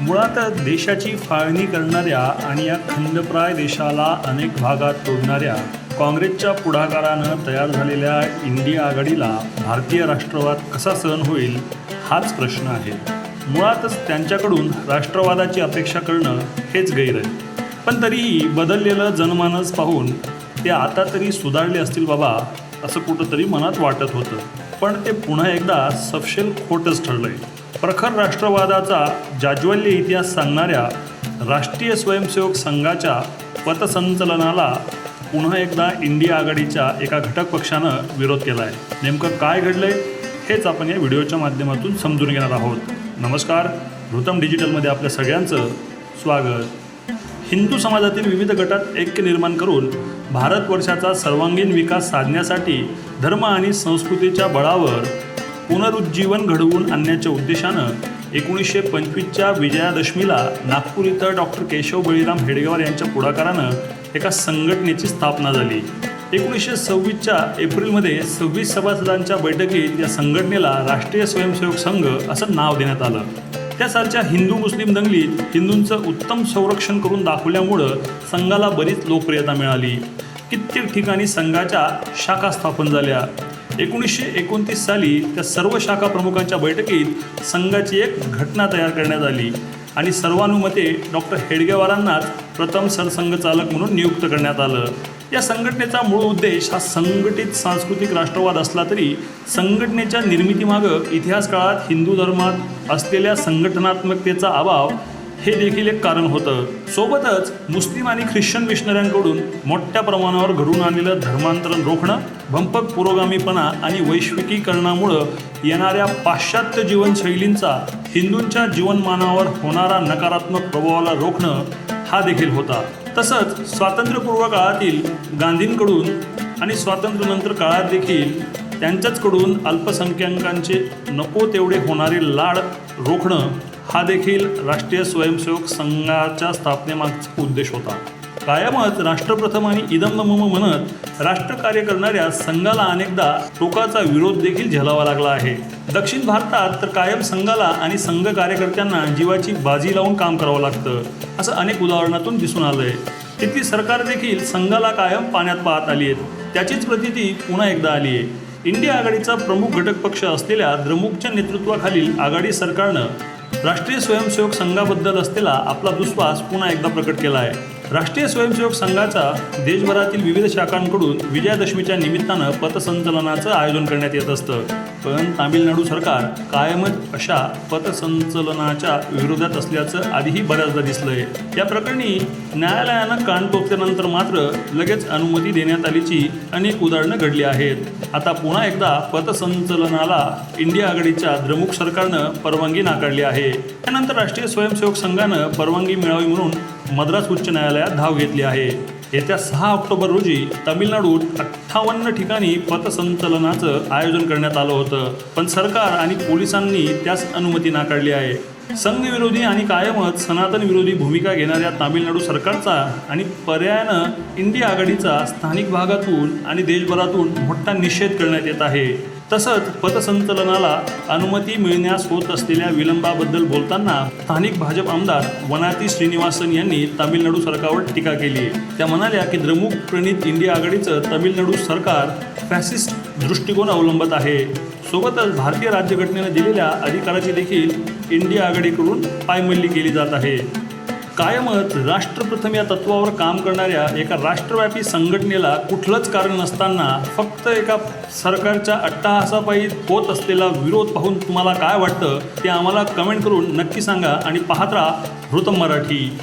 मुळात देशाची फाळणी करणाऱ्या आणि या खंडप्राय देशाला अनेक भागात तोडणाऱ्या काँग्रेसच्या पुढाकारानं तयार झालेल्या इंडिया आघाडीला भारतीय राष्ट्रवाद कसा सहन होईल हाच प्रश्न आहे. मुळातच त्यांच्याकडून राष्ट्रवादाची अपेक्षा करणं हेच गैर आहे. पण तरीही बदललेलं जनमानस पाहून ते आता तरी सुधारले असतील बाबा असं कुठंतरी मनात वाटत होतं. पण ते पुन्हा एकदा सपशेल खोटच आहे प्रखर राष्ट्रवादाचा जाज्वल्य इतिहास सांगणाऱ्या राष्ट्रीय स्वयंसेवक संघाच्या पथसंचलनाला पुन्हा एकदा इंडिया आघाडीच्या एका घटक पक्षानं विरोध केला आहे नेमकं काय घडलंय हेच आपण या व्हिडिओच्या माध्यमातून समजून घेणार आहोत. नमस्कार ऋतम डिजिटलमध्ये आपल्या सगळ्यांचं स्वागत. हिंदू समाजातील विविध गटात ऐक्य निर्माण करून भारतवर्षाचा सर्वांगीण विकास साधण्यासाठी धर्म आणि संस्कृतीच्या बळावर पुनरुज्जीवन घडवून आणण्याच्या उद्देशानं एकोणीसशे पंचवीसच्या विजयादशमीला नागपूर इथं डॉक्टर केशव बळीराम हेडगेवार यांच्या पुढाकारानं एका संघटनेची स्थापना झाली. एकोणीसशे सव्वीसच्या एप्रिलमध्ये सव्वीस सभासदांच्या बैठकीत या संघटनेला राष्ट्रीय स्वयंसेवक संघ असं नाव देण्यात आलं. त्या सालच्या हिंदू मुस्लिम दंगलीत हिंदूंचं उत्तम संरक्षण करून दाखवल्यामुळं संघाला बरीच लोकप्रियता मिळाली. कित्येक ठिकाणी संघाच्या शाखा स्थापन झाल्या. एकोणीसशे एकोणतीस साली त्या सर्व शाखा प्रमुखांच्या बैठकीत संघाची एक घटना तयार करण्यात आली. आणि सर्वानुमते डॉक्टर हेडगेवारांनाच प्रथम सरसंघचालक म्हणून नियुक्त करण्यात आलं. या संघटनेचा मूळ उद्देश हा संघटित सांस्कृतिक राष्ट्रवाद असला तरी संघटनेच्या निर्मितीमागं इतिहास काळात हिंदू धर्मात असलेल्या संघटनात्मकतेचा अभाव हे देखील एक कारण होतं. सोबतच मुस्लिम आणि ख्रिश्चन मिशनऱ्यांकडून मोठ्या प्रमाणावर घडून आलेलं धर्मांतरण रोखणं भंपक पुरोगामीपणा आणि वैश्विकीकरणामुळं येणाऱ्या पाश्चात्य जीवनशैलींचा हिंदूंच्या जीवनमानावर होणारा नकारात्मक प्रभावाला रोखणं हा देखील होता. तसंच स्वातंत्र्यपूर्व काळातील गांधींकडून आणि स्वातंत्र्यानंतर काळात देखील त्यांच्याचकडून अल्पसंख्याकांचे नको तेवढे होणारे लाड रोखणं हा देखील राष्ट्रीय स्वयंसेवक संघाच्या स्थापनेमागचा उद्देश होता. कायमच राष्ट्रप्रथम आणि इदम मम म्हणत राष्ट्रकार्य करणाऱ्या संघाला अनेकदा टोकाचा विरोध देखील झेलावा लागला आहे. दक्षिण भारतात तर कायम संघाला आणि संघ कार्यकर्त्यांना जीवाची बाजी लावून काम करावं लागतं असं अनेक उदाहरणातून दिसून आलंय. तिथली सरकार देखील संघाला कायम पाण्यात पाहत आली आहेत त्याचीच प्रतीती पुन्हा एकदा आली आहे. इंडिया आघाडीचा प्रमुख घटक पक्ष असलेल्या द्रमुकच्या नेतृत्वाखालील आघाडी सरकारनं राष्ट्रीय स्वयंसेवक संघाबद्दल असलेला आपला दुस्वास पुन्हा एकदा प्रकट केला आहे. राष्ट्रीय स्वयंसेवक संघाचा देशभरातील विविध शाखांकडून विजयादशमीच्या निमित्तानं पथसंचलनाचं आयोजन करण्यात येत असतं. पण तामिळनाडू सरकार कायमच अशा पथसंचलनाच्या विरोधात असल्याचं आधीही बऱ्याचदा दिसलंय. या प्रकरणी न्यायालयानं कान टोकल्यानंतर मात्र लगेच अनुमती देण्यात आलीची अनेक उदाहरणं घडली आहेत. आता पुन्हा एकदा पथसंचलनाला इंडिया आघाडीच्या द्रमुक सरकारनं परवानगी नाकारली आहे. त्यानंतर राष्ट्रीय स्वयंसेवक संघानं परवानगी मिळावी म्हणून मद्रास उच्च न्यायालयात धाव घेतली आहे. येत्या सहा ऑक्टोबर रोजी तामिळनाडूत अठ्ठावन्न ठिकाणी पथसंचलनाचं आयोजन करण्यात आलं होतं. पण सरकार आणि पोलिसांनी त्यास अनुमती नाकारली आहे. संघविरोधी आणि कायमच सनातन विरोधी भूमिका घेणाऱ्या तामिळनाडू सरकारचा आणि पर्यायानं इंडिया आघाडीचा स्थानिक भागातून आणि देशभरातून मोठा निषेध करण्यात येत आहे. तसंच पथसंचलनाला अनुमती मिळण्यास होत असलेल्या विलंबाबद्दल बोलताना स्थानिक भाजप आमदार वनाती श्रीनिवासन यांनी तामिळनाडू सरकारवर टीका केली. त्या म्हणाल्या की द्रमुक प्रणित इंडिया आघाडीचं तामिळनाडू सरकार फॅसिस्ट दृष्टिकोन अवलंबत आहे. सोबतच भारतीय राज्यघटनेनं दिलेल्या अधिकाराची देखील इंडिया आघाडीकडून पायमल्ली केली जात आहे. कायमच राष्ट्रप्रथम या तत्वावर काम करणाऱ्या एका राष्ट्रव्यापी संघटनेला कुठलंच कारण नसताना फक्त एका सरकारच्या अट्टाहासापायी होत असलेला विरोध पाहून तुम्हाला काय वाटतं ते आम्हाला कमेंट करून नक्की सांगा आणि पाहत राहा मराठी.